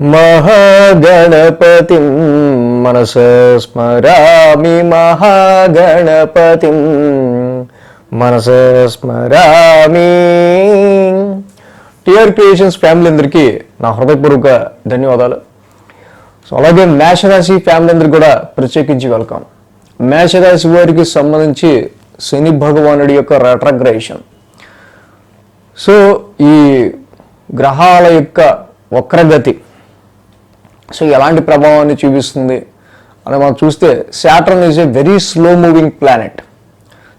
మహాగణపతిం మనస స్మరామి మహాగణపతిం మనస స్మరామి. టిఆర్ క్రియేషన్స్ ఫ్యామిలీ అందరికీ నా హృదయపూర్వక ధన్యవాదాలు. సో అలాగే మేషరాశి ఫ్యామిలీ అందరికి కూడా ప్రత్యేకించి వెల్కమ్. మేషరాశి వారికి సంబంధించి శని భగవానుడి యొక్క రెట్రగ్రేషన్ సో ఈ గ్రహాల యొక్క వక్రగతి సో ఎలాంటి ప్రభావాన్ని చూపిస్తుంది అని మనం చూస్తే Saturn is a very slow moving planet.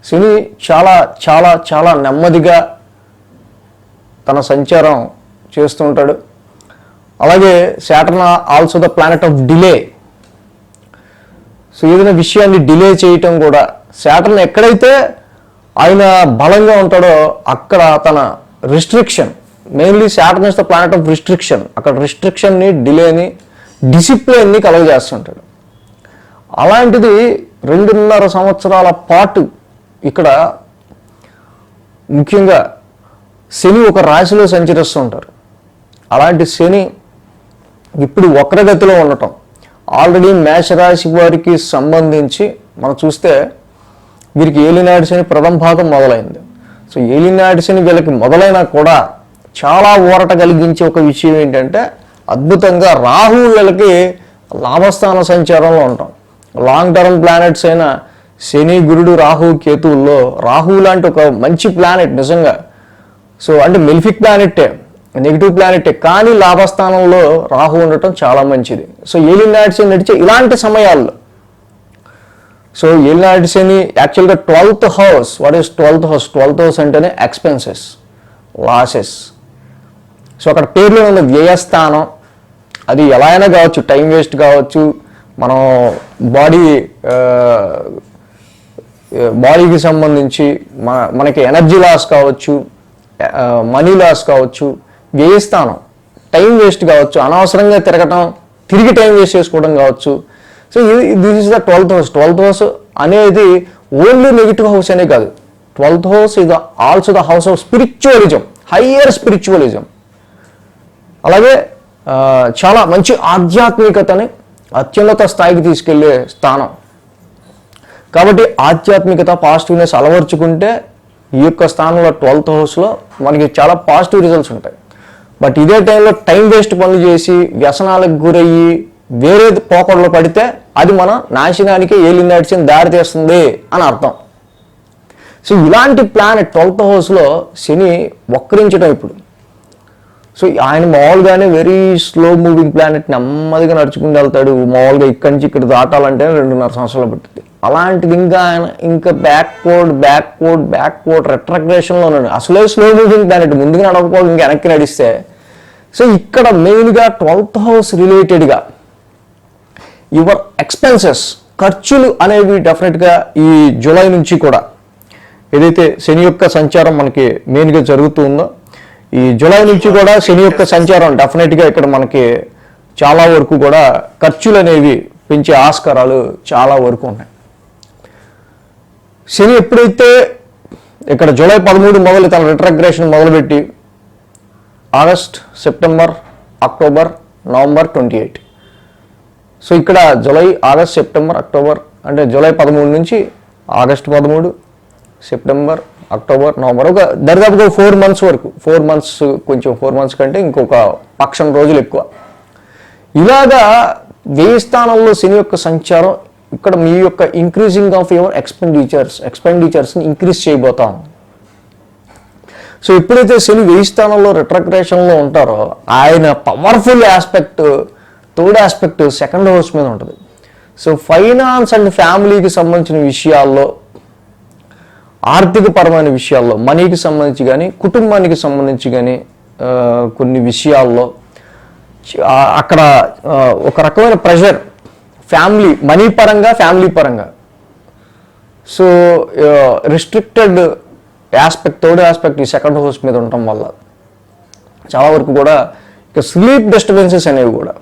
Shani చాలా చాలా చాలా నెమ్మదిగా తన సంచారం చేస్తుంటాడు అలాగే Saturn also the planet of delay. So ఏదైనా విషయాన్ని డిలే చేయటం కూడా శాటర్న్ ఎక్కడైతే ఆయన బలంగా ఉంటాడో అక్కడ తన restriction mainly Saturn is the planet of restriction. అక్కడ రిస్ట్రిక్షన్ని డిలేని డిసిప్లిన్ని కలుగజేస్తుంటాడు అలాంటిది రెండున్నర సంవత్సరాల పాటు ఇక్కడ ముఖ్యంగా శని ఒక రాశిలో సంచరిస్తూ ఉంటారు. అలాంటి శని ఇప్పుడు వక్రగతిలో ఉండటం ఆల్రెడీ మేషరాశి వారికి సంబంధించి మనం చూస్తే వీరికి ఏలినాటి శని ప్రథమ భాగం మొదలైంది. సో ఏలినాటి శని వీళ్ళకి మొదలైనా కూడా చాలా ఊరట కలిగించే ఒక విషయం ఏంటంటే అద్భుతంగా రాహువులకి లాభస్థాన సంచారంలో ఉంటాం. లాంగ్ టర్మ్ ప్లానెట్స్ అయిన శని గురుడు రాహు కేతువుల్లో రాహు లాంటి ఒక మంచి ప్లానెట్ నిజంగా. సో అంటే మెలిఫిక్ ప్లానెట్టే నెగిటివ్ ప్లానెటే కానీ లాభస్థానంలో రాహు ఉండటం చాలా మంచిది. సో ఏలినాడ్స్ నడిచే ఇలాంటి సమయాల్లో. సో ఏలినాడ్స్ అని యాక్చువల్గా twelfth house what is twelfth house twelfth house అంటేనే ఎక్స్పెన్సెస్ లాసెస్ సో అక్కడ పేర్లో ఉన్న వ్యయస్థానం అది ఎలా అయినా కావచ్చు టైం వేస్ట్ కావచ్చు మనం బాడీ బాడీకి సంబంధించి మన మనకి ఎనర్జీ లాస్ కావచ్చు మనీ లాస్ కావచ్చు వ్యయస్థానం టైం వేస్ట్ కావచ్చు అనవసరంగా తిరగటం తిరిగి టైం వేస్ట్ చేసుకోవడం కావచ్చు. సో ఇది this is the twelfth house twelfth house అనేది ఓన్లీ నెగిటివ్ హౌస్ అనే కాదు. Twelfth house is also the house of spiritualism higher spiritualism అలాగే చాలా మంచి ఆధ్యాత్మికతని అత్యున్నత స్థాయికి తీసుకెళ్ళే స్థానం. కాబట్టి ఆధ్యాత్మికత పాజిటివ్నెస్ అలవర్చుకుంటే ఈ యొక్క స్థానంలో ట్వెల్త్ హౌస్లో మనకి చాలా పాజిటివ్ రిజల్ట్స్ ఉంటాయి. బట్ ఇదే టైంలో టైం వేస్ట్ పనులు చేసి వ్యసనాలకు గురయ్యి వేరే పోకడలో పడితే అది మన నాశనానికి ఏలినాడిచిన దారి తీస్తుంది అని అర్థం. సో ఇలాంటి ప్లానెట్ ట్వెల్త్ హౌస్లో శని వక్రించడం ఇప్పుడు. సో ఆయన మామూలుగానే వెరీ స్లో మూవింగ్ ప్లానెట్ నెమ్మదిగా నడుచుకుని వెళ్తాడు. మామూలుగా ఇక్కడి నుంచి ఇక్కడ దాటాలంటే రెండున్నర సంవత్సరాలు పట్టింది అలాంటిది ఇంకా ఆయన ఇంకా బ్యాక్వర్డ్ బ్యాక్వర్డ్ బ్యాక్వర్డ్ రెట్రగ్రేషన్లో ఉన్నాడు. అసలే స్లో మూవింగ్ ప్లానెట్ ముందుగా నడవకపోవడం ఇంకా వెనక్కి నడిస్తే. సో ఇక్కడ మెయిన్గా ట్వెల్త్ హౌస్ రిలేటెడ్గా యువర్ ఎక్స్పెన్సెస్ ఖర్చులు అనేవి డెఫినెట్గా ఈ జూలై నుంచి కూడా ఏదైతే శని యొక్క సంచారం మనకి మెయిన్గా జరుగుతూ ఉందో ఈ జూలై నుంచి కూడా శని యొక్క సంచారం డెఫినెట్గా ఇక్కడ మనకి చాలా వరకు కూడా ఖర్చులు అనేవి పెంచే ఆస్కారాలు చాలా వరకు ఉన్నాయి. శని ఎప్పుడైతే ఇక్కడ జూలై పదమూడు మొదలు తన రిట్రగ్రేషన్ మొదలుపెట్టి August September October November twenty eight so ఇక్కడ జూలై ఆగస్ట్ సెప్టెంబర్ అక్టోబర్ అంటే జూలై పదమూడు నుంచి ఆగస్ట్ పదమూడు సెప్టెంబర్ అక్టోబర్ నవంబర్ ఒక దరిదాపుగా ఫోర్ మంత్స్ వరకు ఫోర్ మంత్స్ కొంచెం ఫోర్ మంత్స్ కంటే ఇంకొక పక్షం రోజులు ఎక్కువ. ఇలాగా వేయి స్థానంలో శని యొక్క సంచారం ఇక్కడ మీ యొక్క ఇంక్రీజింగ్ ఆఫ్ యువర్ ఎక్స్పెండిచర్స్ ఎక్స్పెండిచర్స్ని ఇంక్రీజ్ చేయబోతాం సో ఎప్పుడైతే శని వెయ్యి స్థానంలో రిట్రగ్రేషన్లో ఉంటారో ఆయన powerful aspect third aspect second house మీద ఉంటుంది. సో ఫైనాన్స్ అండ్ ఫ్యామిలీకి సంబంధించిన విషయాల్లో ఆర్థిక పరమైన విషయాల్లో మనీకి సంబంధించి కానీ కుటుంబానికి సంబంధించి కానీ కొన్ని విషయాల్లో అక్కడ ఒక రకమైన ప్రెషర్ ఫ్యామిలీ మనీ పరంగా ఫ్యామిలీ పరంగా. So restricted aspect third aspect ఈ సెకండ్ హౌస్ మీద ఉండటం వల్ల. చాలా వరకు కూడా ఇక స్లీప్ డిస్టర్బెన్సెస్ అనేవి కూడా.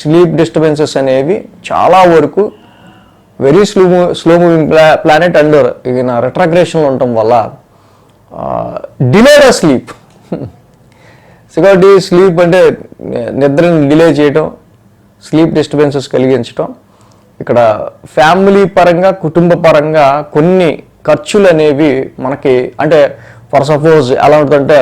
స్లీప్ డిస్టర్బెన్సెస్ అనేవి చాలా వరకు very slow slow moving pla planet and ఈయన రెట్రాగ్రేషన్లో ఉండటం వల్ల డిలేడ్ స్లీప్ సో కాబట్టి స్లీప్ అంటే నిద్రని డిలే చేయటం స్లీప్ డిస్టర్బెన్సెస్ కలిగించటం. ఇక్కడ ఫ్యామిలీ పరంగా కుటుంబ పరంగా కొన్ని ఖర్చులు అనేవి మనకి అంటే ఫర్ సపోజ్ ఎలా ఉంటుందంటే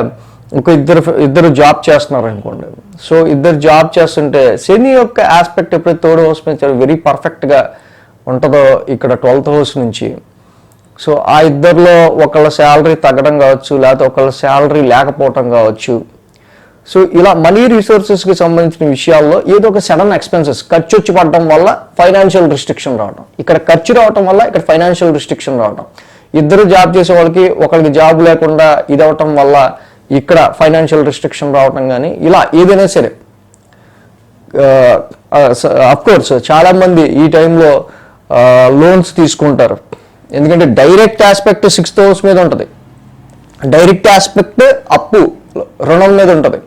ఒక ఇద్దరు ఇద్దరు జాబ్ చేస్తున్నారు అనుకోండి. సో ఇద్దరు జాబ్ చేస్తుంటే శని యొక్క ఆస్పెక్ట్ ఎప్పుడైతే తోడు హౌస్ వెరీ పర్ఫెక్ట్గా ఉంటుందో ఇక్కడ ట్వెల్త్ హౌస్ నుంచి. సో ఆ ఇద్దరిలో ఒకళ్ళ శాలరీ తగ్గడం కావచ్చు లేకపోతే ఒకళ్ళ శాలరీ లేకపోవటం కావచ్చు. సో ఇలా మనీ రిసోర్సెస్కి సంబంధించిన విషయాల్లో ఏదో ఒక సడన్ ఎక్స్పెన్సెస్ ఖర్చు వచ్చి పడటం వల్ల ఫైనాన్షియల్ రిస్ట్రిక్షన్ రావడం ఇక్కడ ఖర్చు రావటం వల్ల ఇక్కడ ఫైనాన్షియల్ రిస్ట్రిక్షన్ రావడం ఇద్దరు జాబ్ చేసే వాళ్ళకి ఒకరికి జాబ్ లేకుండా ఇది అవటం వల్ల ఇక్కడ ఫైనాన్షియల్ రిస్ట్రిక్షన్ రావటం కానీ ఇలా ఏదైనా సరే. అఫ్ కోర్స్ ఈ టైంలో లోన్స్ తీసుకుంటారు. ఎందుకంటే డైరెక్ట్ ఆస్పెక్ట్ సిక్స్త్ హౌస్ మీద ఉంటుంది. డైరెక్ట్ ఆస్పెక్ట్ అప్పు రుణం మీద ఉంటుంది.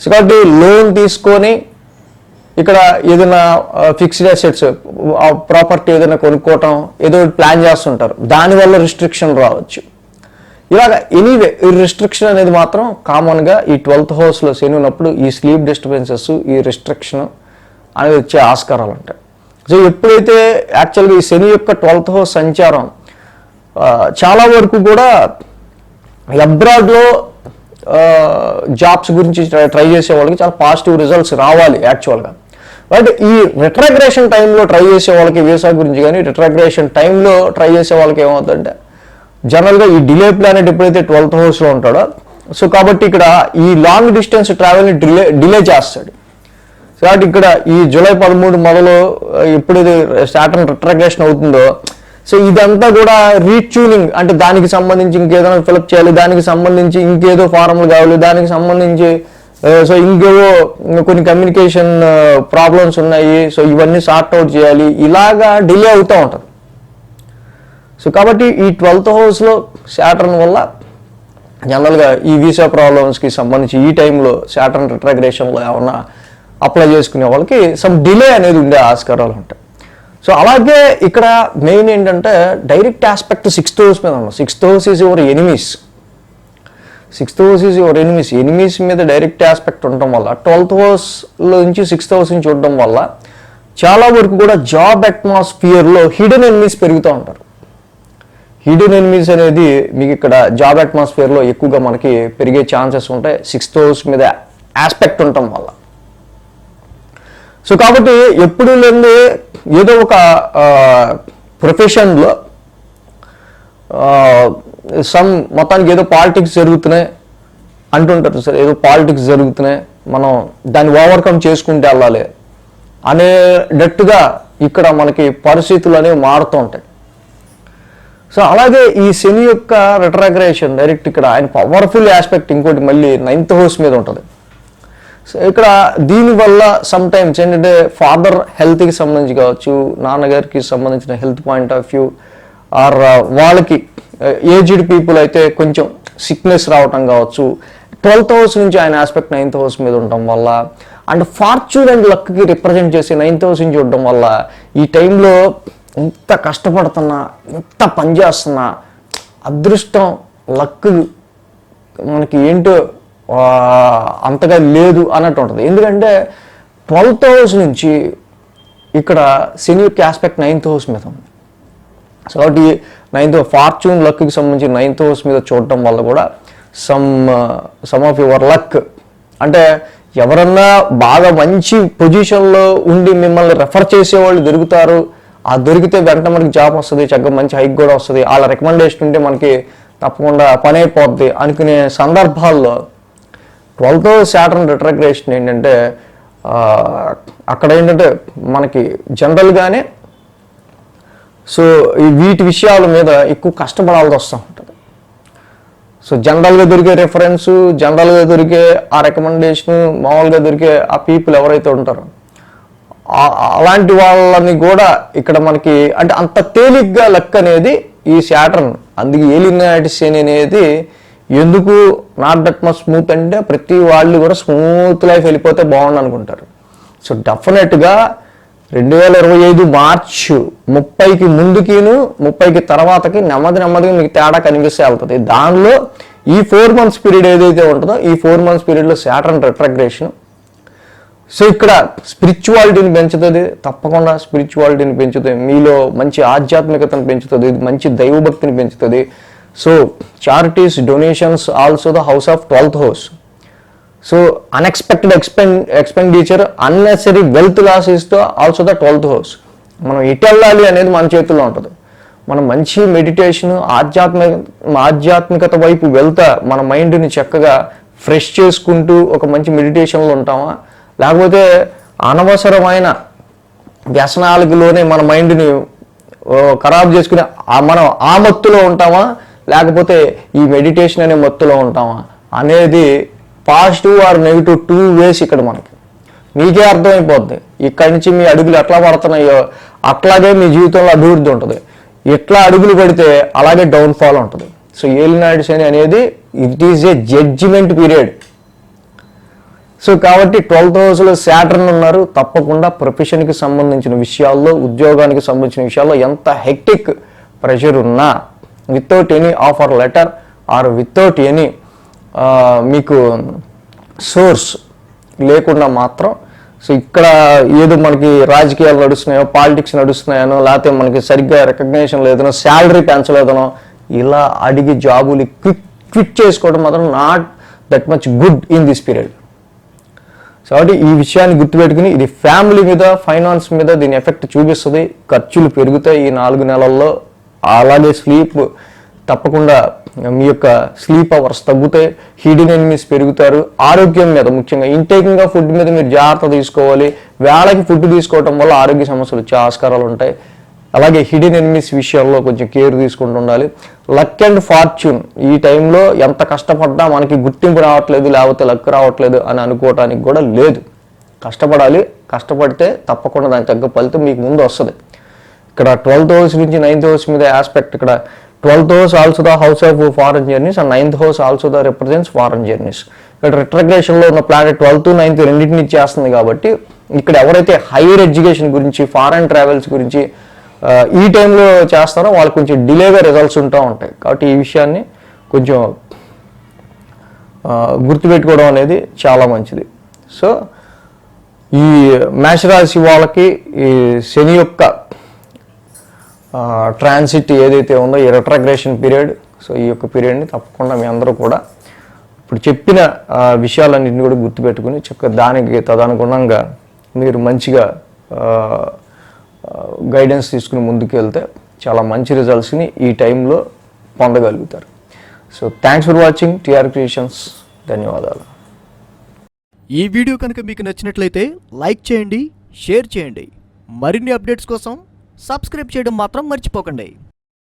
సో కాబట్టి లోన్ తీసుకొని ఇక్కడ ఏదైనా ఫిక్స్డ్ అసెట్స్ ప్రాపర్టీ ఏదైనా కొనుక్కోవటం ఏదో ప్లాన్ చేస్తుంటారు. దానివల్ల రిస్ట్రిక్షన్ రావచ్చు. ఇలాగ ఎనీవే ఈ రిస్ట్రిక్షన్ అనేది మాత్రం కామన్గా ఈ ట్వెల్త్ హౌస్లో శని ఉన్నప్పుడు ఈ స్లీప్ డిస్టర్బెన్సెస్ ఈ రిస్ట్రిక్షన్ అనేది వచ్చే ఆస్కారాలు ఉంటాయి. సో ఎప్పుడైతే యాక్చువల్గా ఈ శని యొక్క ట్వెల్త్ హౌస్ సంచారం చాలా వరకు కూడా అబ్రాడ్లో జాబ్స్ గురించి ట్రై- చేసే వాళ్ళకి చాలా పాజిటివ్ రిజల్ట్స్ రావాలి యాక్చువల్గా. బట్ ఈ రిట్రాగ్రేషన్ టైంలో ట్రై చేసే వాళ్ళకి వీసా గురించి కానీ రిట్రాగ్రేషన్ టైంలో ట్రై చేసే వాళ్ళకి ఏమవుతుందంటే జనరల్గా ఈ డిలే ప్లానెట్ ఎప్పుడైతే ట్వెల్త్ హౌస్లో ఉంటాడో సో కాబట్టి ఇక్కడ ఈ లాంగ్ డిస్టెన్స్ ట్రావెల్ని డిలే డిలే చేస్తాడు. కాబట్టి ఇక్కడ ఈ జూలై పదమూడు మొదలు ఎప్పుడు ఎప్పుడైతే సాటర్న్ రిట్రగ్రేషన్ అవుతుందో సో ఇదంతా కూడా రీట్యూనింగ్ అంటే దానికి సంబంధించి ఇంకేదైనా ఫిలప్ చేయాలి దానికి సంబంధించి ఇంకేదో ఫారంలు కావాలి దానికి సంబంధించి సో ఇంకేవో కొన్ని కమ్యూనికేషన్ ప్రాబ్లమ్స్ ఉన్నాయి సో ఇవన్నీ సార్ట్ అవుట్ చేయాలి ఇలాగా డిలే అవుతూ ఉంటుంది. సో కాబట్టి ఈ ట్వెల్త్ హౌస్లో శాటర్న్ వల్ల జనరల్గా ఈ వీసా ప్రాబ్లమ్స్కి సంబంధించి ఈ టైంలో శాటర్న్ రిట్రాగ్రేషన్లో ఏమన్నా అప్లై చేసుకునే వాళ్ళకి సమ్ డిలే అనేది ఉండే ఆస్కారాలు ఉంటాయి. సో అలాగే ఇక్కడ మెయిన్ ఏంటంటే డైరెక్ట్ ఆస్పెక్ట్ సిక్స్త్ హౌస్ మీద ఉన్నాం. Sixth house is your enemies sixth house is your enemies enemies మీద డైరెక్ట్ ఆస్పెక్ట్ ఉండటం వల్ల ట్వెల్త్ హౌస్లో నుంచి సిక్స్త్ హౌస్ నుంచి ఉండడం వల్ల చాలా వరకు కూడా జాబ్ అట్మాస్ఫియర్లో హిడెన్ ఎనిమీస్ పెరుగుతూ ఉంటారు. హిడెన్ ఎనిమీస్ అనేది మీకు ఇక్కడ జాబ్ అట్మాస్ఫియర్లో ఎక్కువగా మనకి పెరిగే ఛాన్సెస్ ఉంటాయి. సిక్స్త్ హౌస్ మీద ఆస్పెక్ట్ ఉండటం వల్ల. సో కాబట్టి ఎప్పుడు లేని ఏదో ఒక ప్రొఫెషన్లో సమ్ మొత్తానికి ఏదో పాలిటిక్స్ జరుగుతున్నాయి అంటుంటారు సార్. ఏదో పాలిటిక్స్ జరుగుతున్నాయి. మనం దాన్ని ఓవర్కమ్ చేసుకుంటే వెళ్ళాలి అనేటట్టుగా ఇక్కడ మనకి పరిస్థితులు అనేవి మారుతూ ఉంటాయి. సో అలాగే ఈ శని యొక్క రిట్రాగ్రేషన్ డైరెక్ట్ ఇక్కడ ఆయన పవర్ఫుల్ ఆస్పెక్ట్ ఇంకోటి మళ్ళీ నైన్త్ హౌస్ మీద ఉంటుంది. ఇక్కడ దీనివల్ల సమ్టైమ్స్ ఏంటంటే ఫాదర్ హెల్త్కి సంబంధించి కావచ్చు నాన్నగారికి సంబంధించిన health point of view or వాళ్ళకి ఏజ్డ్ పీపుల్ అయితే కొంచెం సిక్నెస్ రావటం కావచ్చు. ట్వెల్త్ హౌస్ నుంచి ఆయన ఆస్పెక్ట్ నైన్త్ హౌస్ మీద ఉండటం వల్ల and fortune and lucky represent చేసి నైన్త్ హౌస్ నుంచి ఉండడం వల్ల ఈ టైంలో ఇంత కష్టపడుతున్నా ఇంత పనిచేస్తున్నా అదృష్టం లక్ మనకి ఏంటో అంతగా లేదు అన్నట్టు ఉంటుంది. ఎందుకంటే ట్వెల్త్ హౌస్ నుంచి ఇక్కడ శని యొక్క ఆస్పెక్ట్ నైన్త్ హౌస్ మీద ఉంది. సో కాబట్టి నైన్త్ ఫార్చ్యూన్ లక్కి సంబంధించి నైన్త్ హౌస్ మీద చూడటం వల్ల కూడా some some of your luck. అంటే ఎవరన్నా బాగా మంచి పొజిషన్లో ఉండి మిమ్మల్ని రెఫర్ చేసేవాళ్ళు దొరుకుతారు. ఆ దొరికితే వెంట మనకి జాబ్ వస్తుంది చక్కగా మంచి హైక్ కూడా వస్తుంది. వాళ్ళ రికమెండేషన్ ఉంటే మనకి తప్పకుండా పని అయిపోద్ది అనుకునే సందర్భాల్లో ట్వెల్త్ శాటర్న్ రిట్రగ్రేషన్ ఏంటంటే అక్కడ ఏంటంటే మనకి జనరల్గానే సో ఈ వీటి విషయాల మీద ఎక్కువ కష్టపడాల్సి వస్తూ ఉంటుంది. సో జనరల్గా దొరికే రెఫరెన్స్ జనరల్గా దొరికే ఆ రికమెండేషన్ మామూలుగా దొరికే ఆ పీపుల్ ఎవరైతే ఉంటారో అలాంటి వాళ్ళని కూడా ఇక్కడ మనకి అంటే అంత తేలిగ్గా లెక్క అనేది ఈ శాటర్న్ అందుకే ఏలినాటి అనేది ఎందుకు నాట్ దట్ మచ్ స్మూత్ అంటే ప్రతి వాళ్ళు కూడా స్మూత్ లైఫ్ వెళ్ళిపోతే బాగుండు అనుకుంటారు. సో డెఫినెట్గా రెండు వేల ఇరవై ఐదు మార్చ్ ముప్పైకి ముందుకిను ముప్పైకి తర్వాతకి నెమ్మది నెమ్మదిగా మీకు తేడా కనిపిస్తే వెళ్తుంది. దానిలో ఈ ఫోర్ మంత్స్ పీరియడ్ ఏదైతే ఉంటుందో ఈ ఫోర్ మంత్స్ పీరియడ్లో శాటర్న్ రిట్రగ్రేషన్. సో ఇక్కడ స్పిరిచువాలిటీని పెంచుతుంది తప్పకుండా స్పిరిచువాలిటీని పెంచుతుంది మీలో మంచి ఆధ్యాత్మికతను పెంచుతుంది ఇది మంచి దైవభక్తిని పెంచుతుంది so charities donations also the house of twelfth house so unexpected expen expenditure unnecessary wealth loss ఇస్తూ ఆల్సో ద ట్వెల్త్ హౌస్ మనం ఇటు వెళ్ళాలి అనేది మన చేతుల్లో ఉంటుంది. మనం మంచి మెడిటేషన్ ఆధ్యాత్మిక ఆధ్యాత్మికత వైపు వెళ్తా మన మైండ్ని చక్కగా ఫ్రెష్ చేసుకుంటూ ఒక మంచి మెడిటేషన్లో ఉంటామా? లేకపోతే అనవసరమైన వ్యసనాలకులోనే మన మైండ్ని ఖరాబ్ చేసుకుని మనం ఆ మత్తులో ఉంటామా? లేకపోతే ఈ మెడిటేషన్ అనే మత్తులో ఉంటామా? అనేది positive or negative two ways ఇక్కడ మనకి. మీకే అర్థమైపోద్ది. ఇక్కడి నుంచి మీ అడుగులు ఎట్లా పడుతున్నాయో అట్లాగే మీ జీవితంలో అభివృద్ధి ఉంటుంది. ఎట్లా అడుగులు పెడితే అలాగే డౌన్ఫాల్ ఉంటుంది. సో ఏలినాడు శని అనేది it is a judgement period so కాబట్టి ట్వెల్త్ హౌస్లో శాటర్న్ ఉన్నారు. తప్పకుండా ప్రొఫెషన్కి సంబంధించిన విషయాల్లో ఉద్యోగానికి సంబంధించిన విషయాల్లో ఎంత హెక్టిక్ ప్రెషర్ ఉన్నా without any offer letter or without any మీకు సోర్స్ లేకుండా మాత్రం సో ఇక్కడ ఏదో మనకి రాజకీయాలు నడుస్తున్నాయో పాలిటిక్స్ నడుస్తున్నాయనో లేకపోతే మనకి సరిగ్గా రికగ్నేషన్ లేదనో శాలరీ పెంచలేదనో ఇలా అడిగి జాబులు క్విక్ క్విట్ చేసుకోవడం మాత్రం not that much good in this period so కాబట్టి ఈ విషయాన్ని గుర్తుపెట్టుకుని ఇది ఫ్యామిలీ మీద ఫైనాన్స్ మీద దీని ఎఫెక్ట్ చూపిస్తుంది. ఖర్చులు పెరుగుతాయి ఈ నాలుగు నెలల్లో. అలాగే స్లీప్ తప్పకుండా మీ యొక్క స్లీప్ అవర్స్ తగ్గుతాయి హీడింగ్ ఎనిమీస్ పెరుగుతారు. ఆరోగ్యం మీద ముఖ్యంగా ఇంటేకింగ్ ఆఫ్ ఫుడ్ మీద మీరు జాగ్రత్త తీసుకోవాలి. వేళకి ఫుడ్ తీసుకోవటం వల్ల ఆరోగ్య సమస్యలు వచ్చే ఆస్కారాలు ఉంటాయి. అలాగే హిడెన్ ఎనిమీస్ విషయాల్లో కొంచెం కేర్ తీసుకుంటూ ఉండాలి. లక్ అండ్ ఫార్చ్యూన్ ఈ టైంలో ఎంత కష్టపడ్డా మనకి గుర్తింపు రావట్లేదు లేకపోతే లక్ రావట్లేదు అని అనుకోవటానికి కూడా లేదు. కష్టపడాలి కష్టపడితే తప్పకుండా దాని తగ్గ ఫలితం మీకు ముందు వస్తుంది. ఇక్కడ ట్వెల్త్ హౌస్ నుంచి నైన్త్ హౌస్ మీద ఆస్పెక్ట్ ఇక్కడ. Twelfth house also the house of foreign journeys and ninth house also the represents foreign journeys ఇక్కడ రిట్రగ్రేషన్లో ఉన్న ప్లానెట్ ట్వెల్త్ నైన్త్ రెండింటిని చేస్తుంది కాబట్టి ఇక్కడ ఎవరైతే హైయర్ ఎడ్యుకేషన్ గురించి ఫారెన్ ట్రావెల్స్ గురించి ఈ టైంలో చేస్తారో వాళ్ళకి కొంచెం డిలేగా రిజల్ట్స్ ఉంటూ ఉంటాయి. కాబట్టి ఈ విషయాన్ని కొంచెం గుర్తుపెట్టుకోవడం అనేది చాలా మంచిది. సో ఈ మేషరాశి వాళ్ళకి ఈ శని యొక్క ట్రాన్సిట్ ఏదైతే ఉందో ఈ రిట్రగ్రేషన్ పీరియడ్ సో ఈ యొక్క పీరియడ్ని తప్పకుండా మీ అందరూ కూడా ఇప్పుడు చెప్పిన ఆ, విషయాలన్నింటినీ కూడా గుర్తుపెట్టుకుని చక్కగా దానికి తదనుగుణంగా మీరు మంచిగా గైడెన్స్ తీసుకుని ముందుకు వెళ్తే చాలా మంచి రిజల్ట్స్ని ఈ టైంలో పొందగలుగుతారు. So thanks for watching TR creations ధన్యవాదాలు. ఈ వీడియో కనుక మీకు నచ్చినట్లయితే లైక్ చేయండి షేర్ చేయండి. మరిన్ని అప్డేట్స్ కోసం సబ్స్క్రైబ్ చేయడం మాత్రం మర్చిపోకండి.